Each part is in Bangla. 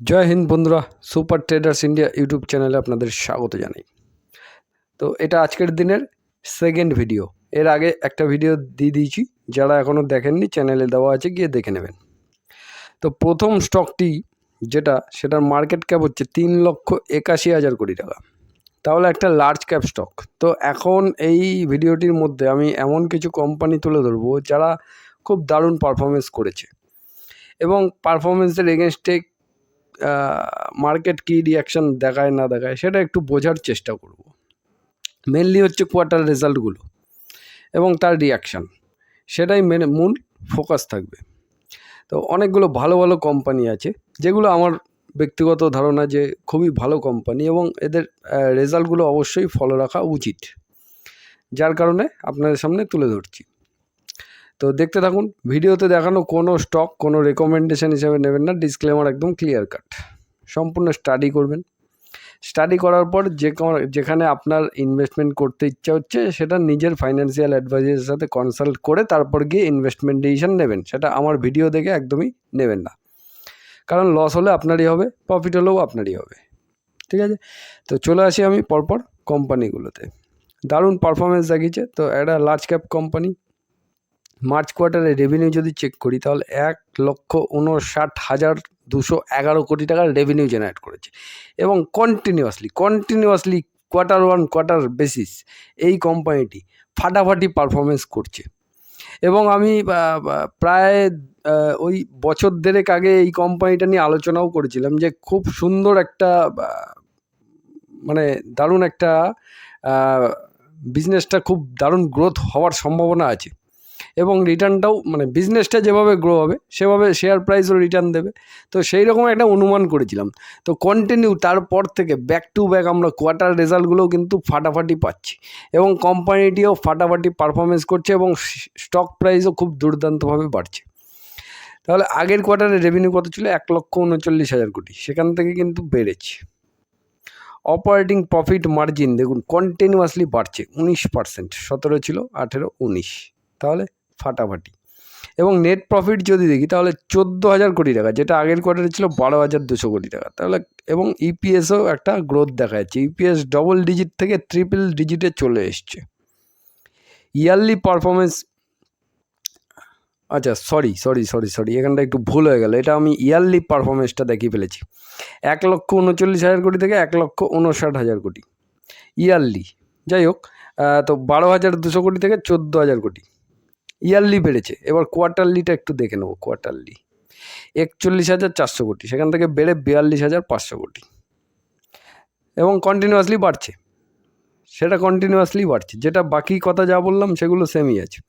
জয় হিন্দ বন্ধুরা, সুপার ট্রেডার্স ইন্ডিয়া ইউটিউব চ্যানেলে আপনাদের স্বাগত জানাই। তো এটা আজকের দিনের সেকেন্ড ভিডিও। এর আগে একটা ভিডিও দিয়ে দিয়েছি, যারা এখনও দেখেননি, চ্যানেলে দেওয়া আছে, গিয়ে দেখে নেবেন। তো প্রথম স্টকটি যেটা, সেটার মার্কেট ক্যাপ হচ্ছে তিন লক্ষ একাশি হাজার কোটি টাকা। তাহলে একটা লার্জ ক্যাপ স্টক তো এখন এই ভিডিওটির মধ্যে আমি এমন কিছু কোম্পানি তুলে ধরবো, যারা খুব দারুণ পারফরমেন্স করেছে। এবং পারফরমেন্সের এগেনস্টে মার্কেট কী রিয়াকশান দেখায় না দেখায় সেটা একটু বোঝার চেষ্টা করব। মেনলি হচ্ছে কোয়ার্টার রেজাল্টগুলো এবং তার রিয়াকশান সেটাই মেন মূল ফোকাস থাকবে। তো অনেকগুলো ভালো ভালো কোম্পানি আছে, যেগুলো আমার ব্যক্তিগত ধারণা যে খুবই ভালো কোম্পানি এবং এদের রেজাল্টগুলো অবশ্যই ফলো রাখা উচিত। যার কারণে আপনাদের সামনে তুলে ধরছি। তো দেখতে থাকুন, ভিডিওতে দেখানো কোনো স্টক কোনো রেকমেন্ডেশন হিসেবে নেবেন না ডিসক্লেমার একদম ক্লিয়ার কাট সম্পূর্ণ স্টাডি করবেন। স্টাডি করার পর যে যেখানে আপনার ইনভেস্টমেন্ট করতে ইচ্ছা হচ্ছে, সেটা নিজের ফাইন্যান্সিয়াল অ্যাডভাইজারের সাথে কনসাল্ট করে তারপর গিয়ে ইনভেস্টমেন্ট ডিসিশন নেবেন। সেটা আমার ভিডিও দেখে একদমই নেবেন না। কারণ লস হলে আপনারই হবে প্রফিট হলেও আপনারই হবে। ঠিক আছে? তো চলে আসি আমি পরপর কোম্পানিগুলোতে দারুণ পারফরমেন্স দেখিয়েছে। তো একটা লার্জ ক্যাপ কোম্পানি মার্চ কোয়ার্টারে রেভিনিউ যদি চেক করি, তাহলে এক লক্ষ উনষাট হাজার দুশো এগারো কোটি টাকার রেভিনিউ জেনারেট করেছে। এবং continuously continuously quarter one quarter basis এই কোম্পানিটি ফাটাফাটি পারফরমেন্স করছে। এবং আমি প্রায় ওই বছর দেড়েক আগে এই কোম্পানিটা নিয়ে আলোচনাও করেছিলাম যে খুব সুন্দর একটা মানে দারুণ একটা বিজনেসটা খুব দারুণ গ্রোথ হওয়ার সম্ভাবনা আছে। এবং রিটার্নটাও মানে বিজনেসটা যেভাবে গ্রো হবে, সেভাবে শেয়ার প্রাইসও রিটার্ন দেবে। তো সেই রকম একটা অনুমান করেছিলাম। তো কন্টিনিউ তারপর থেকে ব্যাক টু ব্যাক আমরা কোয়ার্টার রেজাল্টগুলোও কিন্তু ফাটাফাটি পাচ্ছি। এবং কোম্পানিটিও ফাটাফাটি পারফরমেন্স করছে এবং স্টক প্রাইসও খুব দুর্দান্তভাবে বাড়ছে। তাহলে আগের কোয়ার্টারে রেভিনিউ কত ছিল? এক লক্ষ উনচল্লিশ হাজার কোটি। সেখান থেকে কিন্তু বেড়েছে। অপারেটিং প্রফিট মার্জিন দেখুন কন্টিনিউয়াসলি বাড়ছে। উনিশ পার্সেন্ট সতেরো ছিল, আঠেরো, উনিশ। তাহলে ফাটাফাটি। এবং নেট প্রফিট যদি দেখি, তাহলে চোদ্দ হাজার কোটি টাকা, যেটা আগের কোয়ার্টারে ছিল বারো হাজার দুশো কোটি টাকা। তাহলে এবং ইপিএসও একটা গ্রোথ দেখা যাচ্ছে ইপিএস ডবল ডিজিট থেকে ট্রিপল ডিজিটে চলে এসছে। ইয়ারলি পারফরমেন্স আচ্ছা সরি সরি সরি সরি এখানটা একটু ভুল হয়ে গেল। এটা আমি ইয়ারলি পারফরমেন্সটা দেখিয়ে ফেলেছি। এক লক্ষ উনচল্লিশ হাজার কোটি থেকে এক লক্ষ উনষাট হাজার কোটি। ইয়ারলি যাই হোক তো বারো হাজার দুশো কোটি থেকে চোদ্দ হাজার কোটি। ইয়ারলি বেড়েছে। এবার কোয়ার্টারলিটা একটু দেখে নেব, কোয়ার্টারলি। একচল্লিশ হাজার চারশো কোটি, সেখান থেকে বেড়ে বিয়াল্লিশ হাজার পাঁচশো কোটি। এবং কন্টিনিউয়াসলি বাড়ছে। সেটা কন্টিনিউয়াসলি বাড়ছে। যেটা বাকি কথা যা বললাম, সেগুলো সেমই আছে।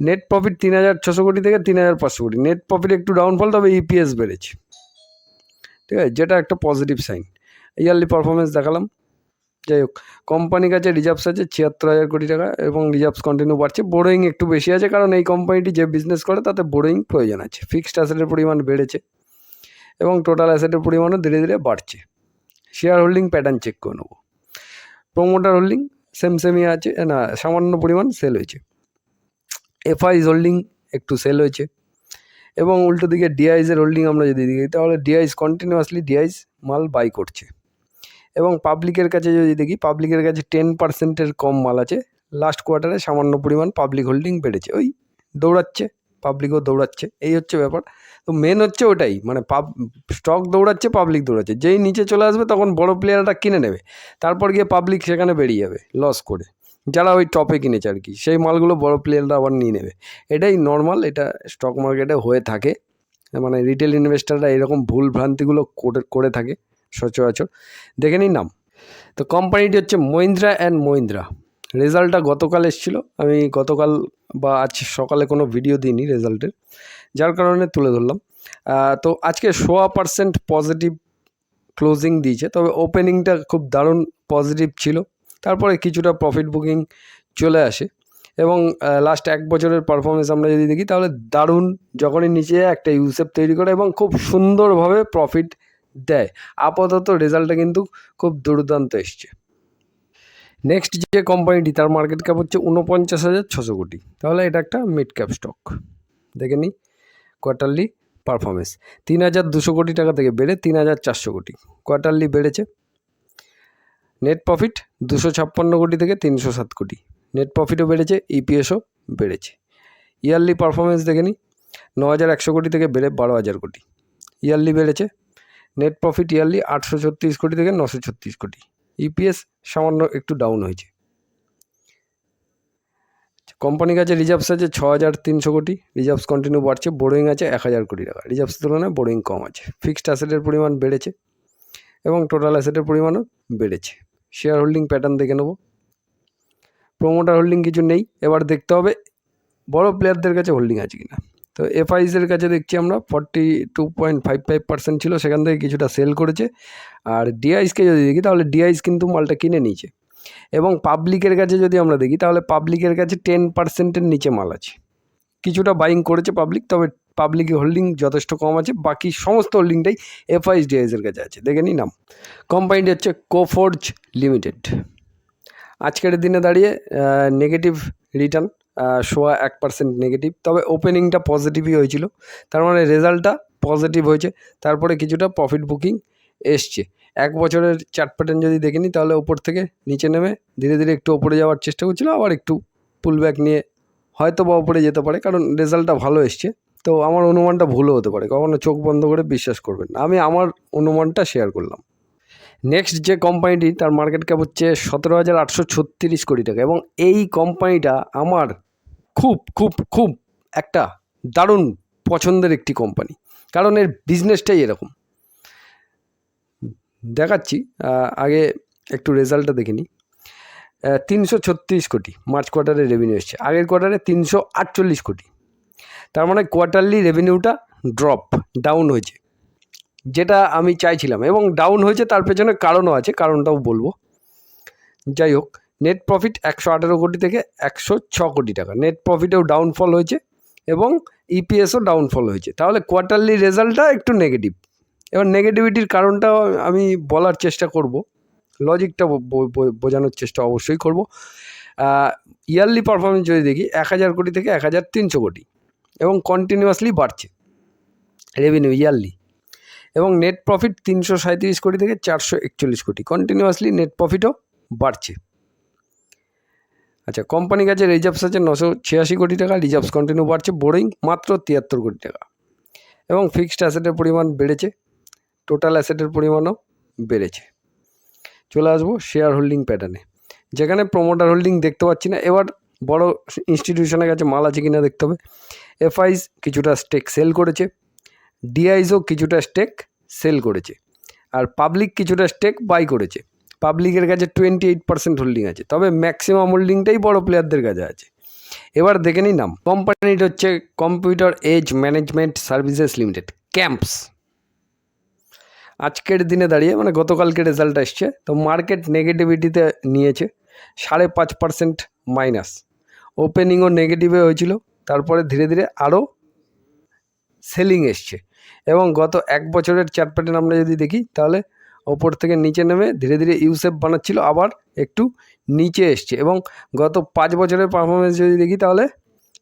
নেট প্রফিট তিন হাজার ছশো কোটি থেকে তিন হাজার পাঁচশো কোটি। নেট প্রফিট একটু ডাউনফল তবে ইপিএস বেড়েছে। ঠিক আছে? যেটা একটা পজিটিভ সাইন ইয়ারলি পারফরমেন্স দেখালাম। যাই হোক কোম্পানির কাছে রিজার্ভস আছে ছিয়াত্তর হাজার কোটি টাকা এবং রিজার্ভস কন্টিনিউ বাড়ছে। বোরোয়িং একটু বেশি আছে কারণ এই কোম্পানিটি যে বিজনেস করে তাতে বোরোয়িং প্রয়োজন আছে। ফিক্সড অ্যাসেটের পরিমাণ বেড়েছে এবং টোটাল অ্যাসেটের পরিমাণও ধীরে ধীরে বাড়ছে। শেয়ার হোল্ডিং প্যাটার্ন চেক করে নেব। প্রোমোটার হোল্ডিং সেম সেমই আছে। না, সামান্য পরিমাণ সেল হয়েছে। এফআইস হোল্ডিং একটু সেল হয়েছে এবং উল্টো দিকে ডিআইসের হোল্ডিং আমরা যদি দেখি, তাহলে ডিআইস কন্টিনিউয়াসলি ডিআইস মাল বাই করছে। এবং পাবলিকের কাছে যদি দেখি পাবলিকের কাছে টেন পার্সেন্টের কম মাল আছে। লাস্ট কোয়ার্টারে সামান্য পরিমাণ পাবলিক হোল্ডিং বেড়েছে। ওই দৌড়াচ্ছে পাবলিকও দৌড়াচ্ছে। এই হচ্ছে ব্যাপার। তো মেন হচ্ছে ওটাই। মানে পাব স্টক দৌড়াচ্ছে পাবলিক দৌড়াচ্ছে। যেই নিচে চলে আসবে, তখন বড় প্লেয়াররা কিনে নেবে। তারপর গিয়ে পাবলিক সেখানে বেরিয়ে যাবে লস করে। যারা ওই টপে কিনেছে আর কি, সেই মালগুলো বড় প্লেয়াররা আবার নিয়ে নেবে। এটাই নর্মাল এটা স্টক মার্কেটে হয়ে থাকে। মানে রিটেল ইনভেস্টাররা এরকম ভুল ভ্রান্তিগুলো করে থাকে। সচরাচর। দেখে নিন নাম। তো কোম্পানিটি হচ্ছে মহিন্দ্রা অ্যান্ড মহিন্দ্রা। রেজাল্টটা গতকাল এসেছিল। আমি গতকাল বা আজ সকালে কোনো ভিডিও দিইনি রেজাল্টের। যার কারণে তুলে ধরলাম। তো আজকে সোয়া পার্সেন্ট পজিটিভ ক্লোজিং দিয়েছে। তবে ওপেনিংটা খুব দারুণ পজিটিভ ছিল। তারপরে কিছুটা প্রফিট বুকিং চলে আসে। এবং লাস্ট এক বছরের পারফরমেন্স আমরা যদি দেখি, তাহলে দারুণ যখনই নিচে একটা ইউসেপ তৈরি করে এবং খুব সুন্দরভাবে প্রফিট দেয়। আপাতত রেজাল্টটা কিন্তু খুব দুর্দান্ত এসছে। নেক্সট যে কোম্পানিটি তার মার্কেট ক্যাপ হচ্ছে উনপঞ্চাশ হাজার ছশো কোটি। তাহলে এটা একটা মিড ক্যাপ স্টক দেখে নিই। কোয়ার্টারলি পারফরমেন্স তিন হাজার দুশো কোটি টাকা থেকে বেড়ে তিন হাজার চারশো কোটি। কোয়ার্টারলি বেড়েছে। নেট প্রফিট দুশো ছাপ্পান্ন কোটি থেকে তিনশো সাত কোটি। নেট প্রফিটও বেড়েছে ইপিএসও বেড়েছে। ইয়ারলি পারফরমেন্স দেখে নিই। ন হাজার একশো কোটি থেকে বেড়ে বারো হাজার কোটি। ইয়ারলি বেড়েছে নেট প্রফিট ইয়ারলি আটশো ছত্রিশ কোটি থেকে নশো ছত্রিশ কোটি। ইপিএস সামান্য একটু ডাউন হয়েছে। কোম্পানির কাছে রিজার্ভস আছে ছ হাজার তিনশো কোটি। রিজার্ভস কন্টিনিউ বাড়ছে বোরোয়িং আছে এক হাজার কোটি টাকা। রিজার্ভস তুলনায় বোরোয়িং কম আছে। ফিক্সড অ্যাসেটের পরিমাণ বেড়েছে এবং টোটাল অ্যাসেটের পরিমাণও বেড়েছে। শেয়ার হোল্ডিং প্যাটার্ন দেখে নেব। প্রোমোটার হোল্ডিং কিছু নেই। এবার দেখতে হবে বড় প্লেয়ারদের কাছে হোল্ডিং আছে কিনা। তো এফআইসের কাছে দেখছি আমরা forty two point five five percent ছিল, সেখান থেকে কিছুটা সেল করেছে। আর ডিআইসকে যদি দেখি, তাহলে ডিআইস কিন্তু মালটা কিনে নিয়েছে। এবং পাবলিকের কাছে যদি আমরা দেখি, তাহলে পাবলিকের কাছে টেন পার্সেন্টের নিচে মাল আছে। কিছুটা বাইং করেছে পাবলিক তবে পাবলিক হোল্ডিং যথেষ্ট কম আছে। বাকি সমস্ত হোল্ডিংটাই এফআইএস ডিআইসের কাছে আছে। দেখে নিই নাম কোম্পানিটি হচ্ছে কোফোর্জ লিমিটেড আজকের দিনে দাঁড়িয়ে নেগেটিভ রিটার্ন সোয়া এক পার্সেন্ট নেগেটিভ তবে ওপেনিংটা পজিটিভই হয়েছিল। তার মানে রেজাল্টটা পজিটিভ হয়েছে। তারপরে কিছুটা প্রফিট বুকিং এসছে। এক বছরের চার্ট প্যাটার্ন যদি দেখে নিই তাহলে ওপর থেকে নিচে নেমে ধীরে ধীরে একটু ওপরে যাওয়ার চেষ্টা করছিল। আবার একটু পুল ব্যাক নিয়ে হয়তো বা ওপরে যেতে পারে, কারণ রেজাল্টটা ভালো এসছে। তো আমার অনুমানটা ভুলও হতে পারে। কখনো চোখ বন্ধ করে বিশ্বাস করবেন আমি আমার অনুমানটা শেয়ার করলাম। নেক্সট যে কোম্পানিটি তার মার্কেট ক্যাপ হচ্ছে সতেরো হাজার আটশো ছত্রিশ কোটি টাকা এবং এই কোম্পানিটা আমার খুব খুব খুব একটা দারুণ পছন্দের একটি কোম্পানি কারণ এর বিজনেসটাই এরকম। দেখাচ্ছি আগে একটু রেজাল্টটা দেখে নিই। তিনশো ছত্রিশ কোটি মার্চ কোয়ার্টারে রেভিনিউ এসছে। আগের কোয়ার্টারে তিনশো আটচল্লিশ কোটি। তার মানে কোয়ার্টারলি রেভিনিউটা ড্রপ ডাউন হয়েছে। যেটা আমি চাইছিলাম এবং ডাউন হয়েছে তার পেছনে কারণও আছে, কারণটাও বলব। যাই হোক নেট প্রফিট একশো আঠেরো কোটি থেকে একশো ছ কোটি টাকা। নেট প্রফিটেও ডাউনফল হয়েছে এবং ইপিএসও ডাউনফল হয়েছে। তাহলে কোয়ার্টারলি রেজাল্টটা একটু নেগেটিভ এবার নেগেটিভিটির কারণটাও আমি বলার চেষ্টা করব। লজিকটা বোঝানোর চেষ্টা অবশ্যই করব। ইয়ারলি পারফরমেন্স যদি দেখি, এক হাজার কোটি থেকে এক হাজার তিনশো কোটি এবং কন্টিনিউয়াসলি বাড়ছে। রেভিনিউ ইয়ারলি এবং নেট প্রফিট তিনশো সাঁত্রিশ কোটি থেকে চারশো একচল্লিশ কোটি। কন্টিনিউয়াসলি নেট প্রফিটও বাড়ছে। আচ্ছা কোম্পানির কাছে রিজার্ভস আছে নশো ছিয়াশি কোটি টাকা রিজার্ভস কন্টিনিউ বাড়ছে বোরিং মাত্র তিয়াত্তর কোটি টাকা। এবং ফিক্সড অ্যাসেটের পরিমাণ বেড়েছে টোটাল অ্যাসেটের পরিমাণও বেড়েছে। চলে আসব শেয়ার হোল্ডিং প্যাটার্নে যেখানে প্রোমোটার হোল্ডিং দেখতে পাচ্ছি না, এবার বড় ইনস্টিটিউশনের কাছে মাল আছে কিনা দেখতে হবে। এফআইস কিছুটা স্টেক সেল করেছে। ডিআইসও কিছুটা স্টেক সেল করেছে আর পাবলিক কিছুটা স্টেক বাই করেছে। পাবলিকের কাছে টোয়েন্টি এইট পার্সেন্ট হোল্ডিং আছে, তবে ম্যাক্সিমাম হোল্ডিংটাই বড় প্লেয়ারদের কাছে আছে। এবার দেখে নিই নাম। কোম্পানিটা হচ্ছে computer age management services limited CAMS আজকের দিনে দাঁড়িয়ে মানে গতকালকে রেজাল্ট এসছে তো মার্কেট নেগেটিভিটিতে নিয়েছে, সাড়ে পাঁচ পার্সেন্ট মাইনাস ওপেনিংও নেগেটিভে হয়েছিল, তারপরে ধীরে ধীরে আরও সেলিং এসছে। এবং গত এক বছরের চার্ট প্যাটার্ন আমরা যদি দেখি, তাহলে ওপর থেকে নিচে নেমে ধীরে ধীরে ইউসেফ বানাচ্ছিল, আবার একটু নিচে এসছে এবং গত পাঁচ বছরের পারফরমেন্স যদি দেখি, তাহলে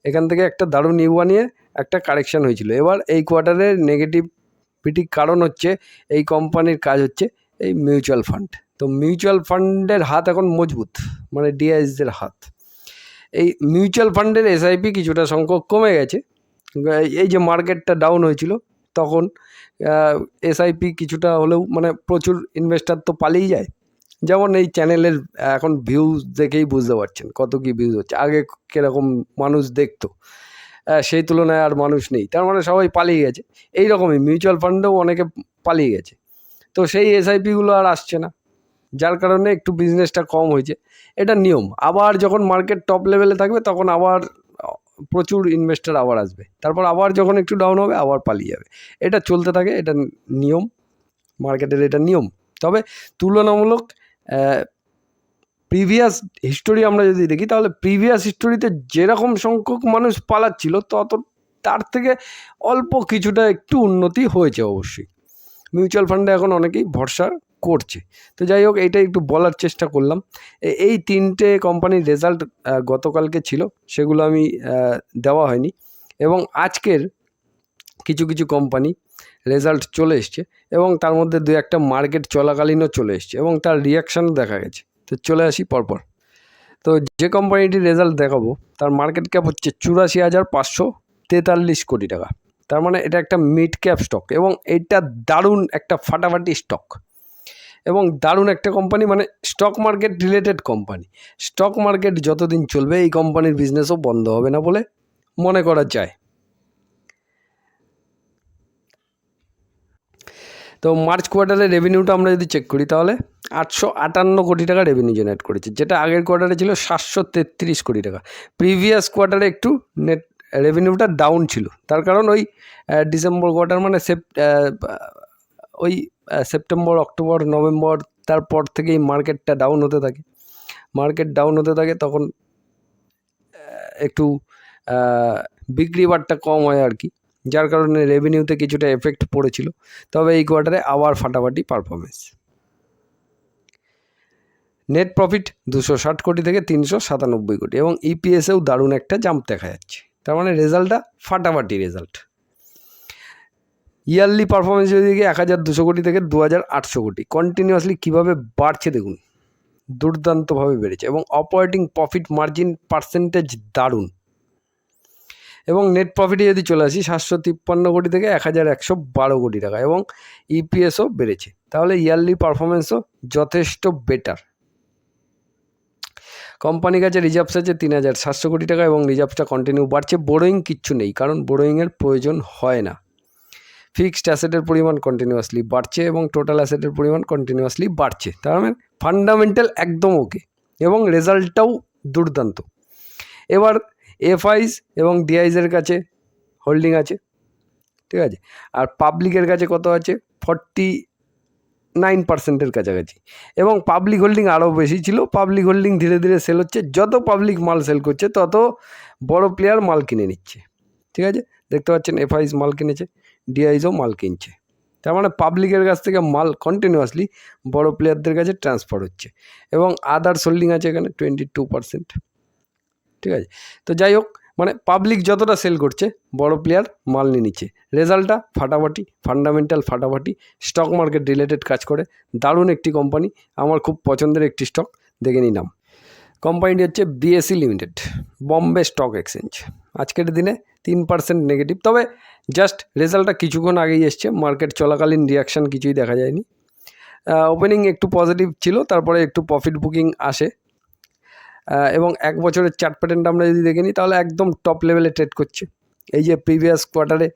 এখান থেকে একটা দারুণ ইউ বানিয়ে একটা কারেকশান হয়েছিল। এবার এই কোয়ার্টারের নেগেটিভিটি কারণ হচ্ছে, এই কোম্পানির কাজ হচ্ছে এই মিউচুয়াল ফান্ড তো মিউচুয়াল ফান্ডের হাত এখন মজবুত মানে ডিআইএসদের হাত। এই মিউচুয়াল ফান্ডের এসআইপি কিছুটা সংখ্যক কমে গেছে। এই যে মার্কেটটা ডাউন হয়েছিল তখন এসআইপি কিছুটা হলেও মানে প্রচুর ইনভেস্টার তো পালিয়ে যায়। যেমন এই চ্যানেলের এখন ভিউজ দেখেই বুঝতে পারছেন কত কী ভিউজ হচ্ছে। আগে কীরকম মানুষ দেখতো সেই তুলনায় আর মানুষ নেই। তার মানে সবাই পালিয়ে গেছে। এই রকমই মিউচুয়াল ফান্ডেও অনেকে পালিয়ে গেছে। তো সেই এসআইপিগুলো আর আসছে না। যার কারণে একটু বিজনেসটা কম হয়েছে। এটা নিয়ম। আবার যখন মার্কেট টপ লেভেলে থাকবে, তখন আবার প্রচুর ইনভেস্টার আবার আসবে। তারপর আবার যখন একটু ডাউন হবে, আবার পালিয়ে যাবে। এটা চলতে থাকে, এটা নিয়ম। মার্কেটের এটা নিয়ম। তবে তুলনামূলক প্রিভিয়াস হিস্টোরি আমরা যদি দেখি, তাহলে প্রিভিয়াস হিস্টোরিতে যেরকম সংখ্যক মানুষ পালাচ্ছিল, তত তার থেকে অল্প কিছুটা একটু উন্নতি হয়েছে অবশ্যই। মিউচুয়াল ফান্ডে এখন অনেকেই ভরসা করছে। তো যাই হোক এইটা একটু বলার চেষ্টা করলাম। এই তিনটে কোম্পানির রেজাল্ট গতকালকে ছিল, সেগুলো আমি দেওয়া হয়নি। এবং আজকের কিছু কিছু কোম্পানি রেজাল্ট চলে এসছে এবং তার মধ্যে দু একটা মার্কেট চলাকালীনও চলে এসছে এবং তার রিয়াকশানও দেখা গেছে। তো চলে আসি পরপর। তো যে কোম্পানিটির রেজাল্ট দেখাবো, তার মার্কেট ক্যাপ হচ্ছে চুরাশি হাজার পাঁচশো তেতাল্লিশ কোটি টাকা। তার মানে এটা একটা মিড ক্যাপ স্টক এবং এটা দারুণ একটা ফাটাফাটি স্টক এবং দারুণ একটা কোম্পানি মানে stock market related company stock market যতদিন চলবে এই কোম্পানির বিজনেসও বন্ধ হবে না বলে মনে করা যায়। তো মার্চ কোয়ার্টারে রেভিনিউটা আমরা যদি চেক করি তাহলে আটশো আটান্ন কোটি টাকা রেভিনিউ জেনারেট করেছে যেটা আগের কোয়ার্টারে ছিল সাতশো তেত্রিশ কোটি টাকা। প্রিভিয়াস কোয়ার্টারে একটু নেট রেভিনিউটা ডাউন ছিল। তার কারণ ওই ডিসেম্বর কোয়ার্টার মানে সেপ আহ, ওই সেপ্টেম্বর, অক্টোবর, নভেম্বর, তারপর থেকেই মার্কেটটা ডাউন হতে থাকে। মার্কেট ডাউন হতে থাকে, তখন একটু বিক্রি বাট্টা কম হয় আর কি। যার কারণে রেভিনিউতে কিছুটা এফেক্ট পড়েছিল। তবে এই কোয়ার্টারে আবার ফাটাফাটি পারফরমেন্স নেট প্রফিট দুশো ষাট কোটি থেকে তিনশো সাতানব্বই কোটি এবং ইপিএসেও দারুণ একটা জাম্প দেখা যাচ্ছে। তার মানে রেজাল্টটা ফাটাফাটি রেজাল্ট ইয়ারলি পারফরমেন্স যদি দেখি এক হাজার দুশো কোটি থেকে দু হাজার আটশো কোটি। কন্টিনিউয়াসলি কীভাবে বাড়ছে দেখুন? দুর্দান্তভাবে বেড়েছে এবং অপারেটিং প্রফিট মার্জিন পার্সেন্টেজ দারুণ। এবং নেট প্রফিটে যদি চলে আসি, সাতশো তিপ্পান্ন কোটি থেকে এক হাজার একশো বারো কোটি টাকা এবং ইপিএসও বেড়েছে। তাহলে ইয়ারলি পারফরমেন্সও যথেষ্ট বেটার কোম্পানির কাছে রিজার্ভস আছে তিন হাজার সাতশো কোটি টাকা এবং রিজার্ভসটা কন্টিনিউ বাড়ছে। বোরোয়িং কিচ্ছু নেই, কারণ বোরোয়িংয়ের প্রয়োজন হয় না। ফিক্সড অ্যাসেটের পরিমাণ কন্টিনিউয়াসলি বাড়ছে এবং টোটাল অ্যাসেটের পরিমাণ কন্টিনিউয়াসলি বাড়ছে। তার মানে ফান্ডামেন্টাল একদম ওকে এবং রেজাল্টটাও দুর্দান্ত। এবার এফআইস এবং ডিআইসের কাছে হোল্ডিং আছে, ঠিক আছে? আর পাবলিকের কাছে কত আছে? ফর্টি নাইন পার্সেন্টের কাছাকাছি। এবং পাবলিক হোল্ডিং আরও বেশি ছিল। পাবলিক হোল্ডিং ধীরে ধীরে সেল হচ্ছে। যত পাবলিক মাল সেল করছে, তত বড় প্লেয়ার মাল কিনে নিচ্ছে। ঠিক আছে? দেখতে পাচ্ছেন এফআইস মাল কিনেছে। ডিআইসও মাল কিনছে। তার মানে পাবলিকের কাছ থেকে মাল কন্টিনিউয়াসলি বড় প্লেয়ারদের কাছে ট্রান্সফার হচ্ছে। এবং আদার্স হোল্ডিং আছে এখানে টোয়েন্টি টু পার্সেন্ট ঠিক আছে? তো যাই হোক মানে পাবলিক যতটা সেল করছে, বড় প্লেয়ার মাল নিয়ে নিচ্ছে। রেজাল্টটা ফাটাফাটি ফান্ডামেন্টাল ফাটাফাটি স্টক মার্কেট রিলেটেড কাজ করে। দারুণ একটি কোম্পানি আমার খুব পছন্দের একটি স্টক দেখে নিলাম। কোম্পানিটি হচ্ছে BSE limited Bombay stock exchange আজকের দিনে তিন পার্সেন্ট নেগেটিভ তবে জাস্ট রেজাল্টটা কিছুক্ষণ আগেই এসছে। মার্কেট চলাকালীন রিয়াকশান কিছুই দেখা যায়নি। ওপেনিং একটু পজিটিভ ছিল, তারপরে একটু প্রফিট বুকিং আসে। এবং এক বছরের চার্ট প্যাটার্নটা আমরা যদি দেখে নিই, তাহলে একদম টপ লেভেলে ট্রেড করছে। এই যে প্রিভিয়াস কোয়ার্টারে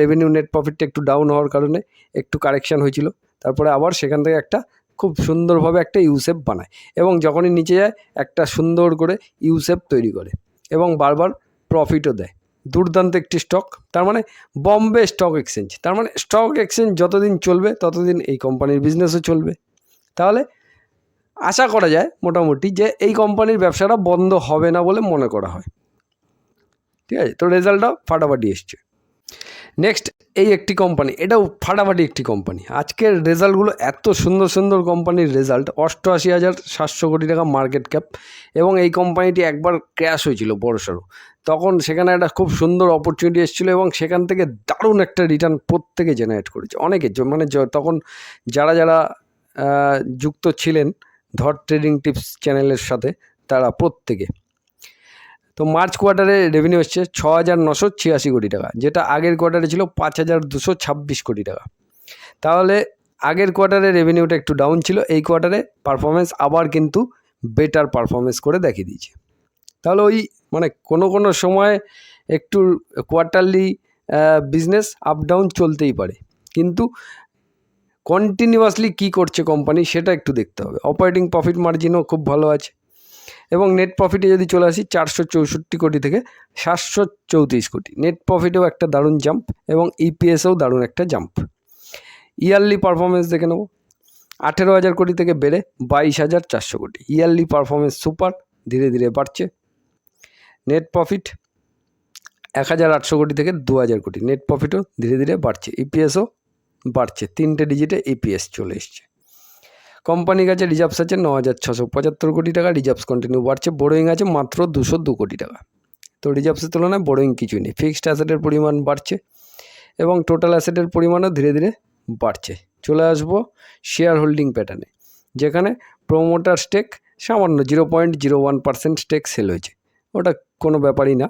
রেভিনিউ নেট প্রফিটটা একটু ডাউন হওয়ার কারণে একটু কারেকশান হয়েছিল। তারপরে আবার সেখান থেকে একটা খুব সুন্দরভাবে একটা ইউসেপ বানায় এবং যখনই নিচে যায়, একটা সুন্দর করে ইউসেপ তৈরি করে এবং বারবার প্রফিটও দেয়। দুর্দান্ত একটি স্টক তার মানে বম্বে স্টক এক্সচেঞ্জ তার মানে স্টক এক্সচেঞ্জ যতদিন চলবে, ততদিন এই কোম্পানির বিজনেসও চলবে। তাহলে আশা করা যায় মোটামুটি যে এই কোম্পানির ব্যবসাটা বন্ধ হবে না বলে মনে করা হয়। ঠিক আছে? তো রেজাল্টটা ফাটাফাটি এসছে। নেক্সট এই একটি কোম্পানি এটাও ফাটাফাটি একটি কোম্পানি আজকের রেজাল্টগুলো এত সুন্দর সুন্দর কোম্পানির রেজাল্ট, অষ্টআশি হাজার সাতশো কোটি টাকা মার্কেট ক্যাপ এবং এই কোম্পানিটি একবার ক্র্যাশ হয়েছিল বড়সড়। তখন সেখানে একটা খুব সুন্দর অপরচুনিটি এসেছিল এবং সেখান থেকে দারুণ একটা রিটার্ন প্রত্যেকে জেনারেট করেছে। অনেকে মানে তখন যারা যারা যুক্ত ছিলেন ধর ট্রেডিং টিপস চ্যানেলের সাথে, তারা প্রত্যেকে। তো মার্চ কোয়ার্টারে রেভিনিউ এসছে ছ হাজার নশো ছিয়াশি কোটি টাকা, যেটা আগের কোয়ার্টারে ছিল পাঁচ হাজার দুশো ছাব্বিশ কোটি টাকা। তাহলে আগের কোয়ার্টারে রেভিনিউটা একটু ডাউন ছিল, এই কোয়ার্টারে পারফরমেন্স আবার কিন্তু বেটার পারফরমেন্স করে দেখিয়ে দিয়েছে। তাহলে ওই মানে কোনো কোনো সময় একটু কোয়ার্টারলি বিজনেস আপ ডাউন চলতেই পারে। কিন্তু কন্টিনিউয়াসলি কী করছে কোম্পানি সেটা একটু দেখতে হবে। অপারেটিং প্রফিট মার্জিনও খুব ভালো আছে। এবং নেট প্রফিটে যদি চলে আসি চারশো চৌষট্টি কোটি থেকে সাতশো চৌত্রিশ কোটি। নেট প্রফিটেও একটা দারুণ জাম্প এবং ইপিএসেও দারুণ একটা জাম্প ইয়ারলি পারফরমেন্স দেখে নেব। আঠেরো হাজার কোটি থেকে বেড়ে বাইশ হাজার চারশো কোটি। ইয়ারলি পারফরমেন্স সুপার ধীরে ধীরে বাড়ছে। নেট প্রফিট এক হাজার আটশো কোটি থেকে দু হাজার কোটি। নেট প্রফিটও ধীরে ধীরে বাড়ছে। ইপিএসও বাড়ছে। তিনটে ডিজিটে ইপিএস চলে এসছে। কোম্পানির কাছে রিজার্ভস আছে ন হাজার ছশো পঁচাত্তর কোটি টাকা, রিজার্ভস কন্টিনিউ বাড়ছে বোরোয়িং আছে মাত্র দুশো দু কোটি টাকা। তো রিজার্ভসের তুলনায় বোরোয়িং কিছুই নেই ফিক্সড অ্যাসেটের পরিমাণ বাড়ছে এবং টোটাল অ্যাসেটের পরিমাণও ধীরে ধীরে বাড়ছে। চলে আসব শেয়ার হোল্ডিং প্যাটার্নে যেখানে প্রোমোটার স্টেক সামান্য zero point zero one percent stake sale হয়েছে। ওটা কোনো ব্যাপারই না।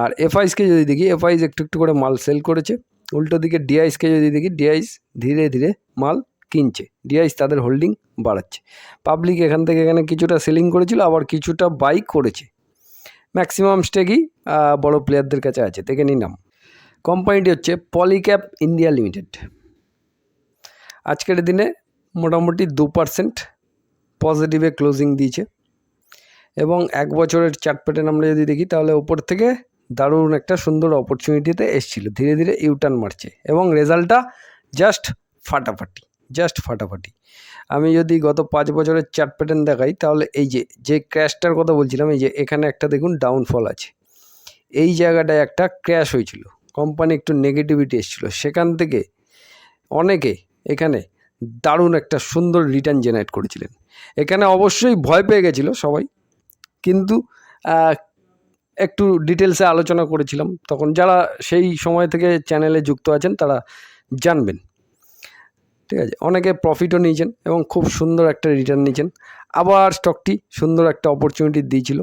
আর এফআইসকে যদি দেখি এফআইস একটু একটু করে মাল সেল করেছে, উল্টো দিকে ডিআইসকে যদি দেখি ডিআইস ধীরে ধীরে মাল কিনছে ডিআইস তাদের হোল্ডিং বাড়াচ্ছে। পাবলিক এখান থেকে এখানে কিছুটা সেলিং করেছিল, আবার কিছুটা বাই করেছে। ম্যাক্সিমাম স্টেকই বড় প্লেয়ারদের কাছে আছে, দেখে নিই নাম। কোম্পানিটি হচ্ছে পলিক্যাপ ইন্ডিয়া লিমিটেড আজকের দিনে মোটামুটি দু পার্সেন্ট পজিটিভে ক্লোজিং দিয়েছে। এবং এক বছরের চার্ট প্যাটার্ন আমরা যদি দেখি, তাহলে ওপর থেকে দারুণ একটা সুন্দর অপরচুনিটিতে এসছিল। ধীরে ধীরে ইউটার্ন মারছে এবং রেজাল্টটা জাস্ট ফাটাফাটি। জাস্ট ফাটাফাটি। আমি যদি গত পাঁচ বছরের চার্ট প্যাটার্ন দেখাই, তাহলে এই যে যে ক্র্যাশটার কথা বলছিলাম, এই যে এখানে একটা দেখুন ডাউনফল আছে। এই জায়গাটায় একটা ক্র্যাশ হয়েছিল। কোম্পানি একটু নেগেটিভিটি এসেছিল। সেখান থেকে অনেকে এখানে দারুণ একটা সুন্দর রিটার্ন জেনারেট করেছিলেন। এখানে অবশ্যই ভয় পেয়ে গেছিল সবাই। কিন্তু একটু ডিটেলসে আলোচনা করেছিলাম। তখন যারা সেই সময় থেকে চ্যানেলে যুক্ত আছেন, তারা জানবেন। ঠিক আছে? অনেকে প্রফিটও নিয়েছেন এবং খুব সুন্দর একটা রিটার্ন নিয়েছেন। আবার স্টকটি সুন্দর একটা অপরচুনিটি দিয়েছিল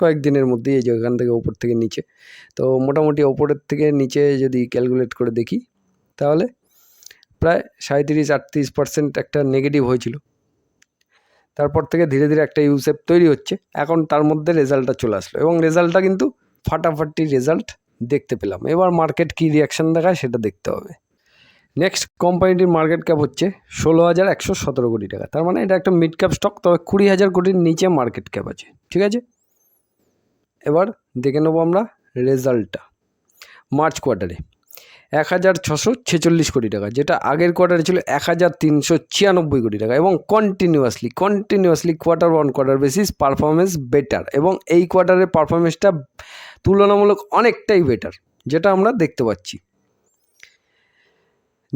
কয়েকদিনের মধ্যেই, এই যে এখান থেকে ওপর থেকে নিচে। তো মোটামুটি ওপরের থেকে নিচে যদি ক্যালকুলেট করে দেখি, তাহলে প্রায় সাঁত্রিশ আটত্রিশ পার্সেন্ট একটা নেগেটিভ হয়েছিল। তারপর থেকে ধীরে ধীরে একটা ইউসেপ তৈরি হচ্ছে। এখন তার মধ্যে রেজাল্টটা চলে আসলো এবং রেজাল্টটা কিন্তু ফাটাফাটি রেজাল্ট দেখতে পেলাম। এবার মার্কেট কী রিয়াকশান দেখায় সেটা দেখতে হবে। নেক্সট কোম্পানিটির মার্কেট ক্যাপ হচ্ছে ষোলো হাজার একশো সতেরো কোটি টাকা। তার মানে এটা একটা মিড ক্যাপ স্টক তবে কুড়ি হাজার কোটির নিচে মার্কেট ক্যাপ আছে। ঠিক আছে? এবার দেখে নেব আমরা রেজাল্টটা মার্চ কোয়ার্টারে এক হাজার ছশো ছেচল্লিশ কোটি টাকা, যেটা আগের কোয়ার্টারে ছিল এক হাজার তিনশো ছিয়ানব্বই কোটি টাকা এবং continuously continuously quarter one quarter basis performance better এবং এই কোয়ার্টারের পারফরমেন্সটা তুলনামূলক অনেকটাই বেটার যেটা আমরা দেখতে পাচ্ছি।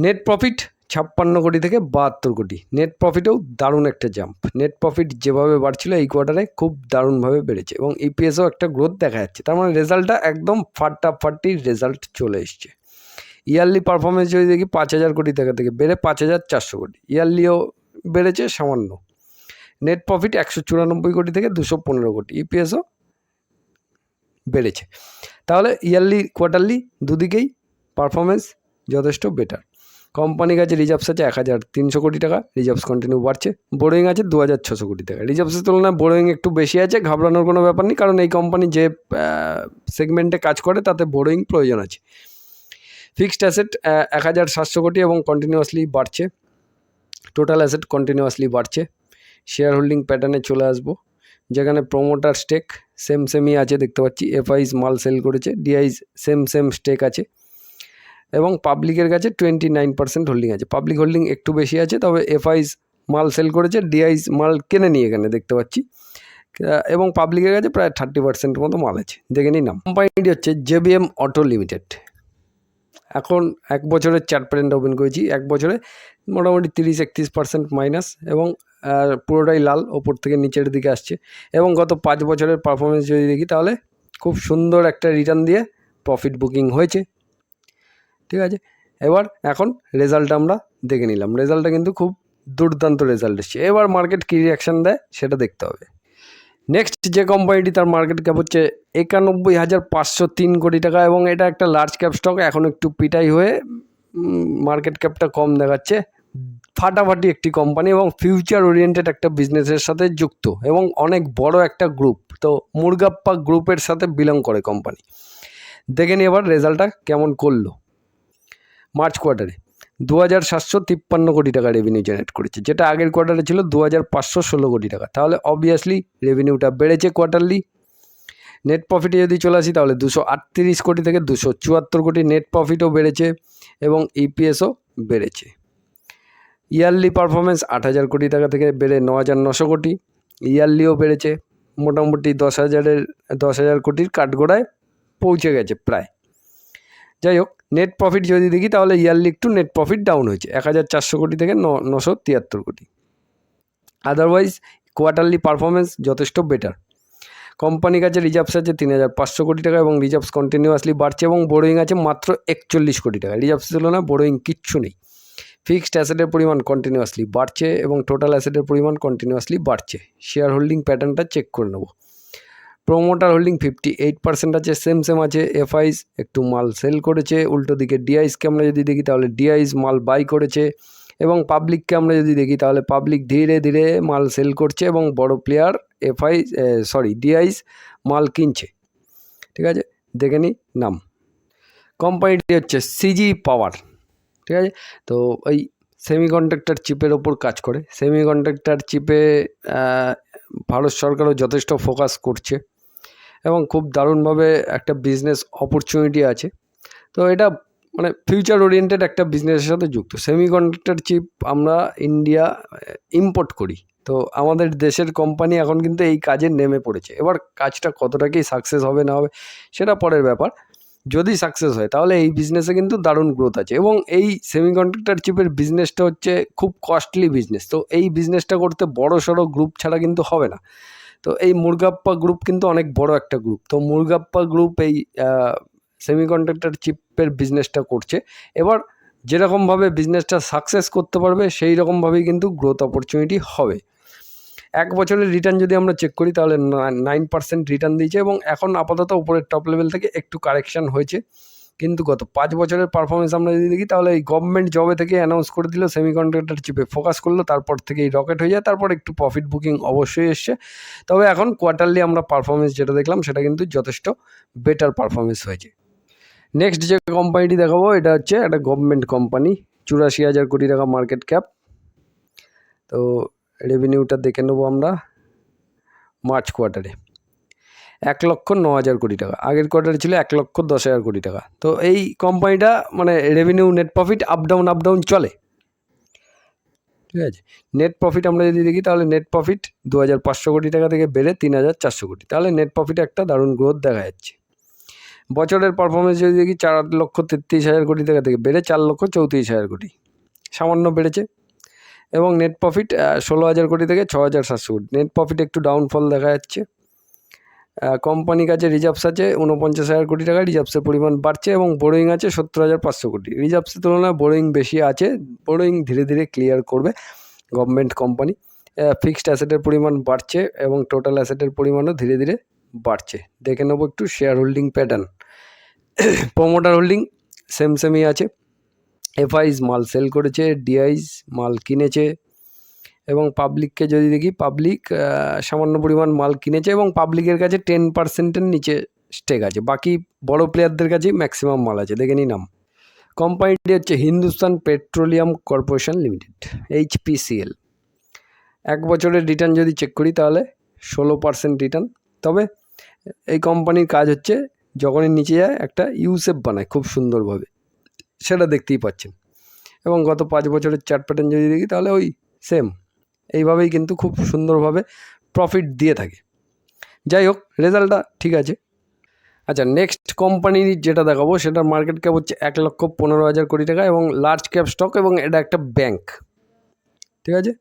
নেট প্রফিট ছাপ্পান্ন কোটি থেকে বাহাত্তর কোটি। নেট প্রফিটেও দারুণ একটা জাম্প নেট প্রফিট যেভাবে বাড়ছিল এই কোয়ার্টারে খুব দারুণভাবে বেড়েছে এবং ইপিএসও একটা গ্রোথ দেখা যাচ্ছে। তার মানে রেজাল্টটা একদম ফাটাফাটি রেজাল্ট চলে এসছে। ইয়ারলি পারফরমেন্স যদি দেখি পাঁচ হাজার কোটি টাকা থেকে বেড়ে পাঁচ হাজার চারশো কোটি। ইয়ারলিও বেড়েছে সামান্য। নেট প্রফিট একশো চুরানব্বই কোটি থেকে দুশো পনেরো কোটি। ইপিএসও বেড়েছে। তাহলে ইয়ারলি কোয়ার্টারলি দুদিকেই পারফরমেন্স যথেষ্ট বেটার কোম্পানির কাছে রিজার্ভস আছে এক হাজার তিনশো কোটি টাকা রিজার্ভস কন্টিনিউ বাড়ছে। বোরোয়িং আছে দু হাজার ছশো কোটি টাকা। রিজার্ভসের তুলনায় বোরোয়িং একটু বেশি আছে, ঘাবড়ানোর কোনো ব্যাপার নেই, কারণ এই কোম্পানি যে সেগমেন্টে কাজ করে, তাতে বোরোয়িং প্রয়োজন আছে। ফিক্সড অ্যাসেট এক হাজার সাতশো কোটি এবং কন্টিনিউয়াসলি বাড়ছে। টোটাল অ্যাসেট কন্টিনিউয়াসলি বাড়ছে। শেয়ার হোল্ডিং প্যাটার্নে চলে আসব। যেখানে প্রোমোটার স্টেক সেম সেমই আছে, দেখতে পাচ্ছি। এফআইস মাল সেল করেছে। ডিআইস সেম সেম স্টেক আছে। এবং পাবলিকের কাছে টোয়েন্টি নাইন পার্সেন্ট হোল্ডিং আছে। পাবলিক হোল্ডিং একটু বেশি আছে, তবে এফআইস মাল সেল করেছে ডিআইস মাল কেনে নিয়ে এখানে দেখতে পাচ্ছি। এবং পাবলিকের কাছে প্রায় থার্টি পার্সেন্ট মতো মাল আছে। দেখে নিই নাম। কোম্পানিটি হচ্ছে জেবিএম অটো লিমিটেড। এখন এক বছরের চার প্যারেন্ট ওপেন করেছি। এক বছরে মোটামুটি তিরিশ একত্রিশ পার্সেন্ট মাইনাস এবং পুরোটাই লাল, ওপর থেকে নিচের দিকে আসছে। এবং গত পাঁচ বছরের পারফরমেন্স যদি দেখি, তাহলে খুব সুন্দর একটা রিটার্ন দিয়ে প্রফিট বুকিং হয়েছে। ঠিক আছে? এবার এখন রেজাল্ট আমরা দেখে নিলাম। রেজাল্টটা কিন্তু খুব দুর্দান্ত রেজাল্ট এসছে। এবার মার্কেট কী রিয়াকশান দেয় সেটা দেখতে হবে। নেক্সট যে কোম্পানিটি তার মার্কেট ক্যাপ হচ্ছে একানব্বই হাজার পাঁচশো তিন কোটি টাকা এবং এটা একটা লার্জ ক্যাপ স্টক এখন একটু পিটাই হয়ে মার্কেট ক্যাপটা কম দেখাচ্ছে। ফাটাফাটি একটি কোম্পানি এবং ফিউচার ওরিয়েন্টেড একটা বিজনেসের সাথে যুক্ত এবং অনেক বড় একটা গ্রুপ তো মুরগাপ্পা গ্রুপের সাথে বিলং করে কোম্পানি দেখে নিই এবার রেজাল্টটা কেমন করল। মার্চ কোয়ার্টারে। দু হাজার সাতশো তিপ্পান্ন কোটি টাকা রেভিনিউ জেনারেট করেছে। যেটা আগের কোয়ার্টারে ছিল দু হাজার পাঁচশো ষোলো কোটি টাকা। তাহলে অবভিয়াসলি রেভিনিউটা বেড়েছে কোয়ার্টারলি নেট প্রফিটে যদি চলে আসি, তাহলে দুশো আটত্রিশ কোটি থেকে দুশো চুয়াত্তর কোটি নেট প্রফিটও বেড়েছে এবং ইপিএসও বেড়েছে। ইয়ারলি পারফরমেন্স আট হাজার কোটি টাকা থেকে বেড়ে ন হাজার নশো কোটি। ইয়ারলিও বেড়েছে। মোটামুটি দশ হাজারের, দশ হাজার কোটির কাঠগোড়ায় পৌঁছে গেছে প্রায়। যাই হোক নেট প্রফিট যদি দেখি, তাহলে ইয়ারলি একটু নেট প্রফিট ডাউন হয়েছে। এক হাজার চারশো কোটি থেকে ন, নশো তিয়াত্তর কোটি। আদারওয়াইজ কোয়ার্টারলি পারফরমেন্স যথেষ্ট বেটার কোম্পানির কাছে রিজার্ভস আছে তিন হাজার পাঁচশো কোটি টাকা এবং রিজার্ভস কন্টিনিউয়াসলি বাড়ছে এবং বোরোয়িং আছে মাত্র একচল্লিশ কোটি টাকা। রিজার্ভস তুলনায় বোরোয়িং কিচ্ছু নেই। ফিক্সড অ্যাসেটের পরিমাণ কন্টিনিউয়াসলি বাড়ছে এবং টোটাল অ্যাসেটের পরিমাণ কন্টিনিউয়াসলি বাড়ছে। শেয়ার হোল্ডিং প্যাটার্নটা চেক করে নেব। Promoter holding fifty eight percent আছে সেম সেম আছে। এফআইস একটু মাল সেল করেছে, উল্টো দিকে ডিআইসকে আমরা যদি দেখি তাহলে ডিআইস মাল বাই করেছে এবং পাবলিককে আমরা যদি দেখি তাহলে পাবলিক ধীরে ধীরে মাল সেল করছে এবং বড় প্লেয়ার এফআই সরি ডিআইস মাল কিনছে। ঠিক আছে? দেখে নিই নাম। কোম্পানিটি হচ্ছে সিজি পাওয়ার ঠিক আছে? তো ওই সেমিকন্ডাক্টর চিপের ওপর কাজ করে। সেমিকন্ডাক্টর চিপে ভারত সরকারও যথেষ্ট ফোকাস করছে। এবং খুব দারুণভাবে একটা বিজনেস অপরচুনিটি আছে। তো এটা মানে ফিউচার ওরিয়েন্টেড একটা বিজনেসের সাথে যুক্ত। সেমিকন্ডাক্টর চিপ আমরা ইন্ডিয়া ইম্পোর্ট করি। তো আমাদের দেশের কোম্পানি এখন কিন্তু এই কাজে নেমে পড়েছে। এবার কাজটা কতটা কি সাকসেস হবে না হবে সেটা পরের ব্যাপার। যদি সাকসেস হয়, তাহলে এই বিজনেসে কিন্তু দারুণ গ্রোথ আছে। এবং এই সেমিকন্ডাক্টর চিপের বিজনেসটা হচ্ছে খুব কস্টলি বিজনেস তো এই বিজনেসটা করতে বড় সড়ো গ্রুপ ছাড়া কিন্তু হবে না। তো এই মুরগাপ্পা গ্রুপ কিন্তু অনেক বড় একটা গ্রুপ তো মুরগাপ্পা গ্রুপ এই সেমিকন্ডাক্টর চিপের বিজনেসটা করছে। এবার যেরকমভাবে বিজনেসটা সাকসেস করতে পারবে, সেই রকমভাবেই কিন্তু গ্রোথ অপরচুনিটি হবে। এক বছরের রিটার্ন যদি আমরা চেক করি, তাহলে নাইন পার্সেন্ট রিটার্ন দিয়েছে এবং এখন আপাতত উপরের টপ লেভেল থেকে একটু কারেকশান হয়েছে। কিন্তু গত পাঁচ বছরের পারফরমেন্স আমরা যদি দেখি, তাহলে এই গভর্নমেন্ট জবে থেকে অ্যানাউন্স করে দিল সেমিকন্ডাক্টর চিপে ফোকাস করল, তারপর থেকে এই রকেট হয়ে যায়, তারপর একটু প্রফিট বুকিং অবশ্যই এসছে। তবে এখন কোয়ার্টারলি আমরা পারফরমেন্স যেটা দেখলাম, সেটা কিন্তু যথেষ্ট বেটার পারফরমেন্স হয়েছে। নেক্সট যে কোম্পানিটি দেখাবো, এটা হচ্ছে একটা গভর্নমেন্ট কোম্পানি চুরাশি হাজার কোটি টাকা মার্কেট ক্যাপ তো রেভিনিউটা দেখে নেব আমরা মার্চ কোয়ার্টারে এক লক্ষ ন হাজার কোটি টাকা। আগের কোয়ার্টারে ছিল এক লক্ষ দশ হাজার কোটি টাকা। তো এই কোম্পানিটা মানে revenue net profit up down up down চলে। ঠিক আছে? নেট প্রফিট আমরা যদি দেখি, তাহলে নেট প্রফিট দু হাজার পাঁচশো কোটি টাকা থেকে বেড়ে তিন হাজার চারশো কোটি। তাহলে নেট প্রফিটে একটা দারুণ গ্রোথ দেখা যাচ্ছে। বছরের পারফরমেন্স যদি দেখি, চার লক্ষ তেত্রিশ হাজার কোটি টাকা থেকে বেড়ে চার লক্ষ চৌত্রিশ হাজার কোটি। সামান্য বেড়েছে। এবং নেট প্রফিট ষোলো হাজার কোটি থেকে ছ হাজার সাতশো কোটি। নেট প্রফিট একটু ডাউনফল দেখা যাচ্ছে। কোম্পানির কাছে রিজার্ভস আছে উনপঞ্চাশ হাজার কোটি টাকা রিজার্ভসের পরিমাণ বাড়ছে এবং বোরোয়িং আছে সত্তর হাজার পাঁচশো কোটি। রিজার্ভসের তুলনায় বোরোয়িং বেশি আছে বোরোয়িং ধীরে ধীরে ক্লিয়ার করবে গভর্নমেন্ট কোম্পানি ফিক্সড অ্যাসেটের পরিমাণ বাড়ছে এবং টোটাল অ্যাসেটের পরিমাণও ধীরে ধীরে বাড়ছে। দেখে নেব একটু share holding pattern promoter holding same সেমই আছে এফআইস মাল সেল করেছে ডিআইজ মাল কিনেছে এবং পাবলিককে যদি দেখি পাবলিক সামান্য পরিমাণ মাল কিনেছে এবং পাবলিকের কাছে টেন পার্সেন্টের নিচে স্টেক আছে। বাকি বড় প্লেয়ারদের কাছেই ম্যাক্সিমাম মাল আছে। দেখে নিই নাম কোম্পানিটি হচ্ছে Hindustan petroleum corporation limited HPCL এক বছরের রিটার্ন যদি চেক করি তাহলে ষোলো পার্সেন্ট রিটার্ন তবে এই কোম্পানির কাজ হচ্ছে যখনই নিচে যায় একটা ইউসেপ বানায় খুব সুন্দরভাবে। সেটা দেখতেই পাচ্ছেন। এবং গত পাঁচ বছরের চার্ট প্যাটার্ন যদি দেখি তাহলে ওই সেম এইভাবেই কিন্তু খুব সুন্দরভাবে প্রফিট দিয়ে থাকে। যাই হোক রেজাল্টটা ঠিক আছে। আচ্ছা নেক্সট কোম্পানি যেটা দেখাবো, সেটার মার্কেট ক্যাপ হচ্ছে এক লক্ষ পনেরো হাজার কোটি টাকা এবং লার্জ ক্যাপ স্টক এবং এটা একটা ব্যাংক ঠিক আছে?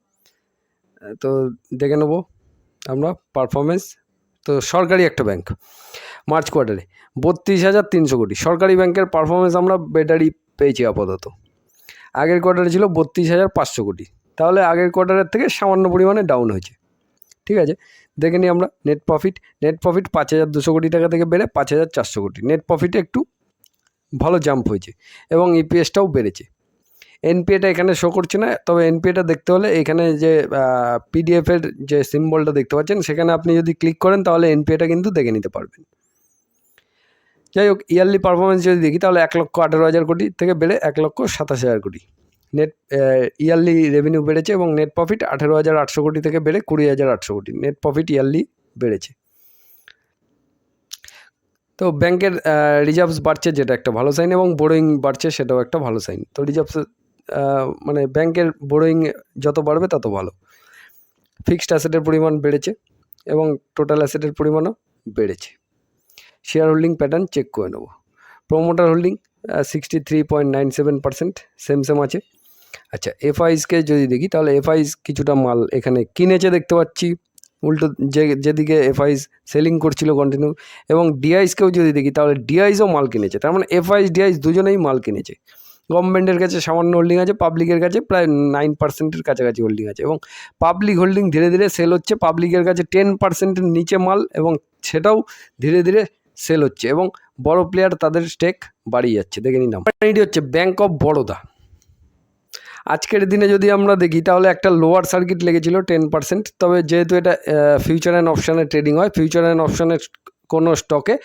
তো দেখে নেব আমরা পারফরমেন্স তো সরকারি একটা ব্যাংক মার্চ কোয়ার্টারে বত্রিশ হাজার তিনশো কোটি। সরকারি ব্যাংকের পারফরমেন্স আমরা বেটারই পেয়েছি আপাতত। আগের কোয়ার্টারে ছিল বত্রিশ হাজার পাঁচশো কোটি। তাহলে আগের কোয়ার্টারের থেকে সামান্য পরিমাণে ডাউন হয়েছে। ঠিক আছে? দেখে নিই আমরা নেট প্রফিট নেট প্রফিট পাঁচ হাজার দুশো কোটি টাকা থেকে বেড়ে পাঁচ হাজার চারশো কোটি। নেট প্রফিটে একটু ভালো জাম্প হয়েছে এবং ইপিএসটাও বেড়েছে। এনপিএটা এখানে শো করছে না, তবে এনপিএটা দেখতে হলে এখানে যে পিডিএফের যে সিম্বলটা দেখতে পাচ্ছেন, সেখানে আপনি যদি ক্লিক করেন তাহলে এনপিএটা কিন্তু দেখে নিতে পারবেন। যাই হোক ইয়ারলি পারফরমেন্স যদি দেখি তাহলে এক লক্ষ আঠেরো হাজার কোটি থেকে বেড়ে এক লক্ষ সাতাশ হাজার কোটি। নেট ইয়ারলি রেভিনিউ বেড়েছে এবং নেট প্রফিট আঠেরো হাজার আটশো কোটি থেকে বেড়ে কুড়ি হাজার আটশো কোটি। নেট প্রফিট ইয়ারলি বেড়েছে। তো ব্যাংকের রিজার্ভস বাড়ছে যেটা একটা ভালো সাইন এবং বোরোয়িং বাড়ছে সেটাও একটা ভালো সাইন তো রিজার্ভস মানে ব্যাংকের বোরোয়িং যত বাড়বে তত ভালো। ফিক্সড অ্যাসেটের পরিমাণ বেড়েছে এবং টোটাল অ্যাসেটের পরিমাণও বেড়েছে। শেয়ার হোল্ডিং প্যাটার্ন চেক করে নেব। Promoter holding sixty three point nine seven percent same same আছে। আচ্ছা এফআইসকে যদি দেখি, তাহলে এফআইস কিছুটা মাল এখানে কিনেছে দেখতে পাচ্ছি। উল্টো যে, যেদিকে এফআইস সেলিং করছিল কন্টিনিউ এবং ডিআইসকেও যদি দেখি, তাহলে ডিআইসও মাল কিনেছে। তার মানে এফআইস ডিআইস দুজনেই মাল কিনেছে। গভর্নমেন্টের কাছে সামান্য হোল্ডিং আছে পাবলিকের কাছে প্রায় নাইন পার্সেন্টের কাছাকাছি হোল্ডিং আছে। এবং পাবলিক হোল্ডিং ধীরে ধীরে সেল হচ্ছে পাবলিকের কাছে টেন পার্সেন্টের নিচে মাল, এবং সেটাও ধীরে ধীরে সেল হচ্ছে। এবং বড় প্লেয়ার তাদের স্টেক বাড়িয়ে যাচ্ছে। দেখে নিলাম। হচ্ছে ব্যাঙ্ক অফ বরোদা আজকের দিনে যদি আমরা দেখি, তাহলে একটা লোয়ার সার্কিট লেগেছিল টেন পার্সেন্ট তবে যেহেতু এটা ফিউচার অ্যান্ড অপশানে ট্রেডিং হয় ফিউচার অ্যান্ড অপশানে কোনো স্টকে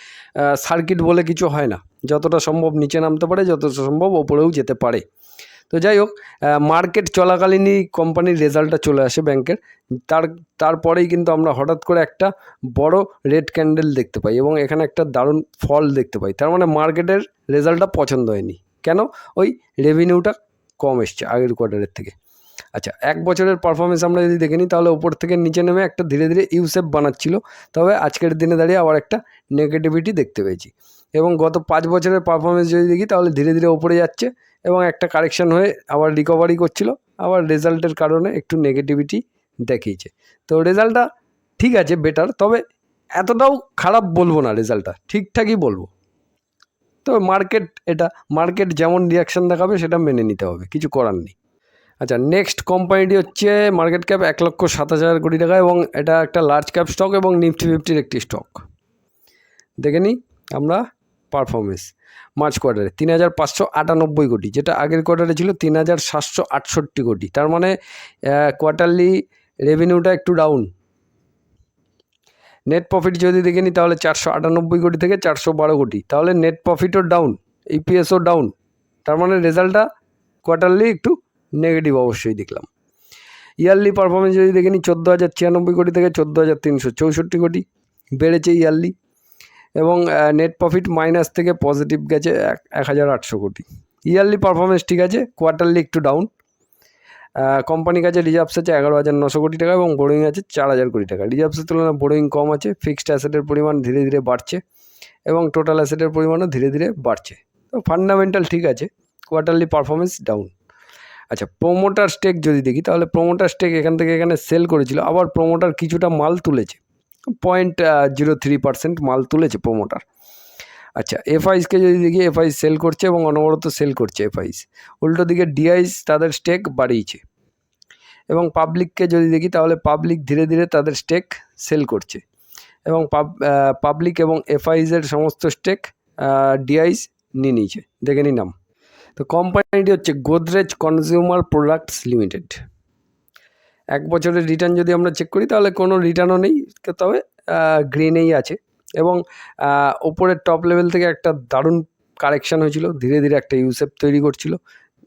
সার্কিট বলে কিছু হয় না। যতটা সম্ভব নিচে নামতে পারে, যতটা সম্ভব ওপরেও যেতে পারে। তো যাই হোক মার্কেট চলাকালীনই কোম্পানির রেজাল্টটা চলে আসে ব্যাংকের তার, তারপরেই কিন্তু আমরা হঠাৎ করে একটা বড় রেড ক্যান্ডেল দেখতে পাই এবং এখানে একটা দারুণ ফল দেখতে পাই। তার মানে মার্কেটের রেজাল্টটা পছন্দ হয়নি। কেন? ওই রেভিনিউটা কম এসছে আগের কোয়ার্টারের থেকে। আচ্ছা এক বছরের পারফরমেন্স আমরা যদি দেখে নিই, তাহলে ওপর থেকে নিচে নেমে একটা ধীরে ধীরে ইউসেপ বানাচ্ছিল। তবে আজকের দিনে দাঁড়িয়ে আবার একটা নেগেটিভিটি দেখতে পেয়েছি। এবং গত পাঁচ বছরের পারফরমেন্স যদি দেখি, তাহলে ধীরে ধীরে ওপরে যাচ্ছে এবং একটা কারেকশন হয়ে আবার রিকভারি করছিল। আবার রেজাল্টের কারণে একটু নেগেটিভিটি দেখিয়েছে। তো রেজাল্টটা ঠিক আছে বেটার তবে এতটাও খারাপ বলব না রেজাল্টটা ঠিকঠাকই বলব। তো মার্কেট এটা মার্কেট যেমন রিয়াকশান দেখাবে সেটা মেনে নিতে হবে, কিছু করার নেই। আচ্ছা নেক্সট কোম্পানিটি হচ্ছে মার্কেট ক্যাপ এক লক্ষ সাতাশ হাজার কোটি টাকা এবং এটা একটা লার্জ ক্যাপ স্টক এবং নিফটি ফিফটির একটি স্টক দেখে নিই আমরা পারফরমেন্স মার্চ কোয়ার্টারে তিন হাজার পাঁচশো আটানব্বই কোটি, যেটা আগের কোয়ার্টারে ছিল তিন হাজার সাতশো আটষট্টি কোটি। তার মানে কোয়ার্টারলি রেভিনিউটা একটু ডাউন নেট প্রফিট যদি দেখে নিই তাহলে চারশো আটানব্বই কোটি থেকে চারশো বারো কোটি। তাহলে নেট প্রফিটও ডাউন ইপিএসও ডাউন তার মানে রেজাল্টটা কোয়ার্টারলি একটু নেগেটিভ অবশ্যই দেখলাম। ইয়ারলি পারফরমেন্স যদি দেখে নিই চোদ্দ হাজার ছিয়ানব্বই কোটি থেকে চোদ্দ হাজার তিনশো চৌষট্টি কোটি। বেড়েছে ইয়ারলি এবং নেট প্রফিট মাইনাস থেকে পজিটিভ গেছে এক এক হাজার আটশো কোটি। ইয়ারলি পারফরমেন্স ঠিক আছে কোয়ার্টারলি একটু ডাউন কোম্পানির কাছে রিজার্ভস আছে এগারো হাজার নশো কোটি টাকা এবং বোরিং আছে চার হাজার কোটি টাকা। রিজার্ভসের তুলনায় বোরিং কম আছে ফিক্সড অ্যাসেটের পরিমাণ ধীরে ধীরে বাড়ছে এবং টোটাল অ্যাসেটের পরিমাণও ধীরে ধীরে বাড়ছে। তো ফান্ডামেন্টাল ঠিক আছে কোয়ার্টারলি পারফরমেন্স ডাউন আচ্ছা প্রোমোটার স্টেক যদি দেখি, তাহলে প্রোমোটার স্টেক এখান থেকে এখানে সেল করেছিল, আবার প্রোমোটার কিছুটা মাল তুলেছে। পয়েন্ট জিরো থ্রি পার্সেন্ট মাল তুলেছে প্রোমোটার আচ্ছা এফআইসকে যদি দেখি এফআইস সেল করছে এবং অনবরত সেল করছে এফআইস উল্টো দিকে ডিআইস তাদের স্টেক বাড়িয়েছে। এবং পাবলিককে যদি দেখি, তাহলে পাবলিক ধীরে ধীরে তাদের স্টেক সেল করছে। এবং পাবলিক এবং এফআইসের সমস্ত স্টেক ডিআইস নিয়ে নিয়েছে। দেখে নি নাম। তো কোম্পানিটি হচ্ছে গোদরেজ কনজিউমার প্রোডাক্টস লিমিটেড এক বছরের রিটার্ন যদি আমরা চেক করি, তাহলে কোনো রিটার্নও নেই। তবে গ্রিনেই আছে। এবং ওপরের টপ লেভেল থেকে একটা দারুণ কারেকশান হয়েছিল। ধীরে ধীরে একটা ইউসেপ তৈরি করছিল।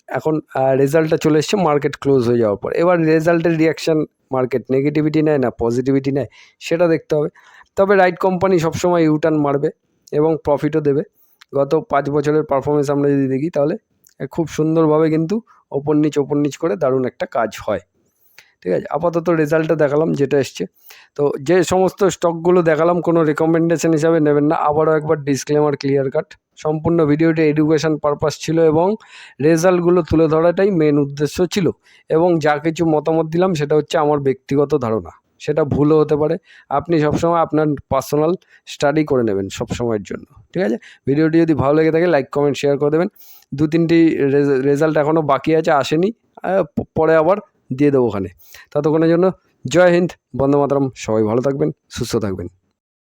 এখন রেজাল্টটা চলে এসছে মার্কেট ক্লোজ হয়ে যাওয়ার পর। এবার রেজাল্টের রিয়াকশান মার্কেট নেগেটিভিটি নেয় না পজিটিভিটি নেয়, সেটা দেখতে হবে। তবে রাইট কোম্পানি সবসময় ইউটার্ন মারবে এবং প্রফিটও দেবে। গত পাঁচ বছরের পারফরমেন্স আমরা যদি দেখি, তাহলে খুব সুন্দরভাবে কিন্তু ওপর নিচ ওপর নিচ করে দারুণ একটা কাজ হয়। ঠিক আছে? আপাতত রেজাল্টটা দেখালাম, যেটা এসছে। তো যে সমস্ত স্টকগুলো দেখালাম, কোনো রেকমেন্ডেশন হিসাবে নেবেন না। আবারও একবার ডিসক্লেমার ক্লিয়ার কাট সম্পূর্ণ ভিডিওটি এডুকেশন পারপাস ছিল এবং রেজাল্টগুলো তুলে ধরাটাই মেন উদ্দেশ্য ছিল। এবং যা কিছু মতামত দিলাম, সেটা হচ্ছে আমার ব্যক্তিগত ধারণা। সেটা ভুলও হতে পারে। আপনি সবসময় আপনার পার্সোনাল স্টাডি করে নেবেন সব সময়ের জন্য। ঠিক আছে? ভিডিওটি যদি ভালো লেগে থাকে লাইক কমেন্ট শেয়ার করে দেবেন। দু তিনটি রেজাল্ট এখনও বাকি আছে, আসেনি। পরে আবার দিয়ে দেবো ওখানে। ততক্ষণের জন্য জয় হিন্দ বন্দে মাতরম। সবাই ভালো থাকবেন সুস্থ থাকবেন।